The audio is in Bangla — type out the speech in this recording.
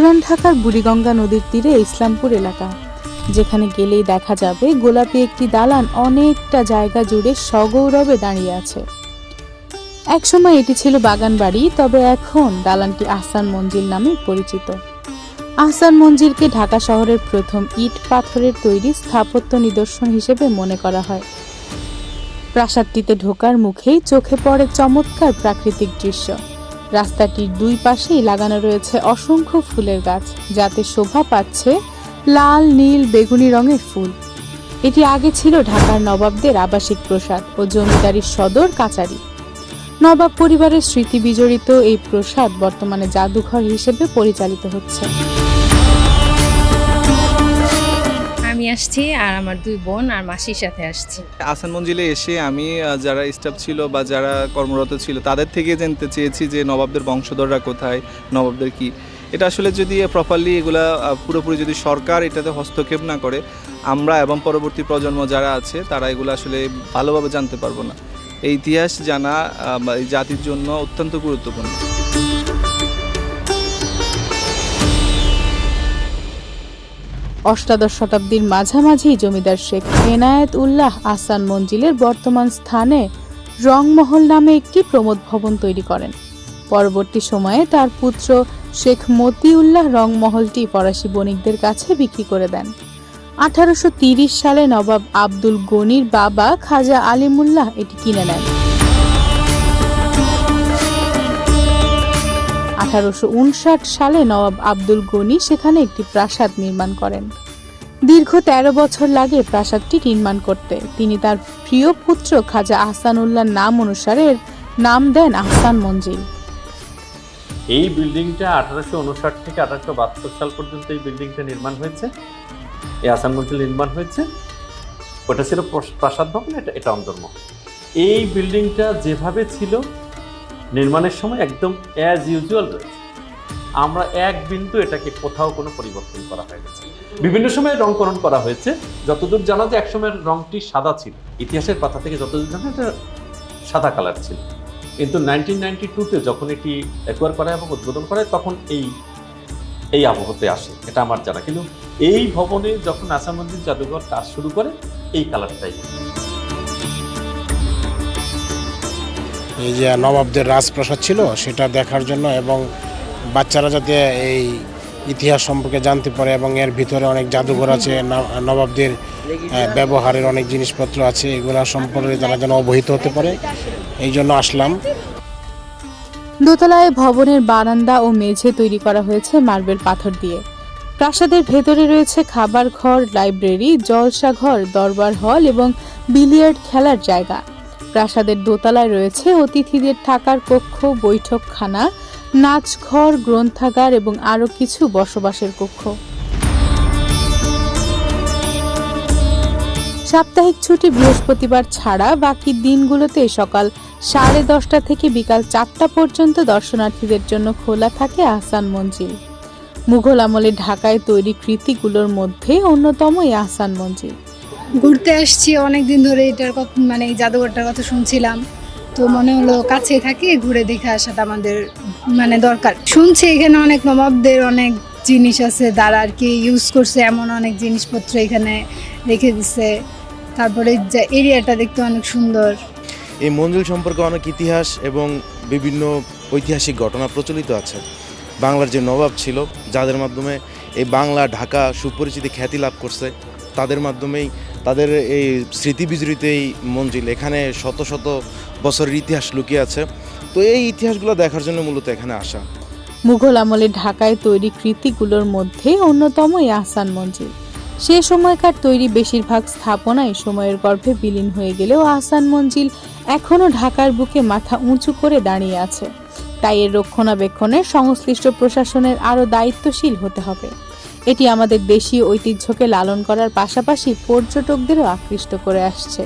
ঢাকার বুড়িগঙ্গা নদীর তীরে ইসলামপুর এলাকা। যেখানে গেলেই দেখা যাবে গোলাপি একটি দালান অনেকটা জায়গা জুড়ে সগৌরবে দাঁড়িয়ে আছে। একসময় এটি ছিল বাগান বাড়ি, তবে এখন দালানটি আহসান মঞ্জিল নামে পরিচিত। আহসান মঞ্জিলকে ঢাকা শহরের প্রথম ইট পাথরের তৈরি স্থাপত্য নিদর্শন হিসেবে মনে করা হয়। প্রাসাদটিতে ঢোকার মুখেই চোখে পড়ে চমৎকার প্রাকৃতিক দৃশ্য। রাস্তাটির দুই পাশেই লাগানো রয়েছে অসংখ্য ফুলের গাছ, যাতে শোভা পাচ্ছে লাল, নীল, বেগুনি রঙের ফুল। এটি আগে ছিল ঢাকার নবাবদের আবাসিক প্রসাদ ও জমিদারির সদর কাচারি। নবাব পরিবারের স্মৃতি বিজড়িত এই প্রসাদ বর্তমানে জাদুঘর হিসেবে পরিচালিত হচ্ছে। আমি আসছি আর আমার দুই বোন আর মাসির সাথে আসছি। আসান মঞ্জিলে এসে আমি যারা স্টাফ ছিল বা যারা কর্মরত ছিল, তাদের থেকে জানতে চেয়েছি যে নবাবদের বংশধররা কোথায়, নবাবদের কি। এটা আসলে যদি প্রপারলি এগুলা পুরোপুরি যদি সরকার এটাতে হস্তক্ষেপ না করে, আমরা এবং পরবর্তী প্রজন্ম যারা আছে, তারা এগুলো আসলে ভালোভাবে জানতে পারব না। এই ইতিহাস জানা এই জাতির জন্য অত্যন্ত গুরুত্বপূর্ণ। অষ্টাদশ শতাব্দীর মাঝামাঝি জমিদার শেখ এনায়েত উল্লাহ আসান মঞ্জিলের বর্তমান স্থানে রংমহল নামে একটি প্রমোদ ভবন তৈরি করেন। পরবর্তী সময়ে তার পুত্র শেখ মতিউল্লাহ রংমহলটি ফরাসি বণিকদের কাছে বিক্রি করে দেন। আঠারোশো সালে নবাব আব্দুল গনির বাবা খাজা আলিমুল্লাহ এটি কিনে নেন। আঠারোশো উনষাট সালে নবাব আব্দুল গনি সেখানে একটি প্রাসাদ নির্মাণ করেন। দীর্ঘ ১৩ বছর লাগে প্রাসাদটি নির্মাণ করতে। তিনি তার প্রিয় পুত্র খাজা আহসানুল্লাহর নাম অনুসারে নাম দেন আহসান মঞ্জিল। এই বিল্ডিংটা আঠারোশো উনষাট থেকে আঠারোশো বাহাত্তর সাল পর্যন্ত এই বিল্ডিংটা নির্মাণ হয়েছে। এই আসান মঞ্জিল নির্মাণ হয়েছে। ওটা ছিল প্রস- প্রাসাদ ভবন, এটা এটা অন্তর্মহল। এই বিল্ডিংটা যেভাবে ছিল নির্মাণের সময় একদম অ্যাজ ইউজুয়াল রয়েছে। আমরা এক বিন্দু এটাকে কোথাও কোনো পরিবর্তন করা হয়ে গেছে বিভিন্ন সময় রংকরণ করা হয়েছে। যতদূর জানা যায় একসময় রংটি সাদা ছিল। ইতিহাসের পাতা থেকে যতদূর জানা এটা সাদা কালার ছিল। কিন্তু নাইনটিন নাইনটি টুতে যখন এটি অ্যাকোয়ার করা এবং উদ্বোধন করা তখন এই এই আবহতে আসে। এটা আমার জানা। কিন্তু এই ভবনে যখন আসামন্দির জাদুঘর কাজ শুরু করে, এই কালারটাই। এই যে নবাবদের রাজপ্রাসাদ ছিল, সেটা দেখার জন্য এবং বাচ্চারা যাতে এই ইতিহাস সম্পর্কে জানতে পারে এবং এর ভিতরে অনেক জাদুঘর আছে নবাবদের ব্যবহারের অনেক জিনিসপত্র আছে, এগুলো সম্পর্কে তারা যেন অবহিত হতে পারে, এই জন্য আসলাম। দোতলায় ভবনের বারান্দা ও মেঝে তৈরি করা হয়েছে মার্বেল পাথর দিয়ে। প্রাসাদের ভেতরে রয়েছে খাবার ঘর, লাইব্রেরি, জলসা ঘর, দরবার হল এবং বিলিয়ার্ড খেলার জায়গা। প্রাসাদের দোতলায় রয়েছে অতিথিদের থাকার কক্ষ, বৈঠকখানা, নাচঘর, গ্রন্থাগার এবং আরও কিছু বসবাসের কক্ষ। সাপ্তাহিক ছুটি বৃহস্পতিবার ছাড়া বাকি দিনগুলোতে সকাল সাড়ে দশটা থেকে বিকাল চারটা পর্যন্ত দর্শনার্থীদের জন্য খোলা থাকে আহসান মঞ্জিল। মুঘল আমলে ঢাকায় তৈরি কৃতিগুলোর মধ্যে অন্যতম এই আহসান মঞ্জিল। ঘুরতে আসছি, অনেক দিন ধরে এটার কথা মানে এই জাদুঘরটার কথা শুনছিলাম। তো মনে হলো কাছে থাকি, ঘুরে দেখে আসাটা আমাদের মানে দরকার। শুনছি এখানে অনেক নবাবদের অনেক জিনিস আছে তারা আর কি ইউজ করছে এমন অনেক জিনিসপত্র এখানে রেখে দিছে। তারপরে এরিয়াটা দেখতে অনেক সুন্দর। এই মঞ্জিল সম্পর্কে অনেক ইতিহাস এবং বিভিন্ন ঐতিহাসিক ঘটনা প্রচলিত আছে। বাংলার যে নবাব ছিল, যাদের মাধ্যমে এই বাংলা, ঢাকা সুপরিচিতি খ্যাতি লাভ করছে, তাদের মাধ্যমেই তাদের এই স্মৃতি বিজড়িত এই মঞ্জিল। এখানে শত শত বছরের ইতিহাস লুকিয়ে আছে। তো এই ইতিহাসগুলো দেখার জন্য মূলত এখানে আসা। মুঘল আমলে ঢাকায় তৈরি কৃতিগুলোর মধ্যে অন্যতম এই আহসান মঞ্জিল। সে সময়কার তৈরি বেশিরভাগ স্থাপনাই সময়ের গর্ভে বিলীন হয়ে গেলেও আহসান মঞ্জিল এখনও ঢাকার বুকে মাথা উঁচু করে দাঁড়িয়ে আছে। তাই এর রক্ষণাবেক্ষণে সংশ্লিষ্ট প্রশাসনের আরও দায়িত্বশীল হতে হবে। এটি আমাদের দেশীয় ঐতিহ্যকে লালন করার পাশাপাশি পর্যটকদেরও আকৃষ্ট করে আসছে।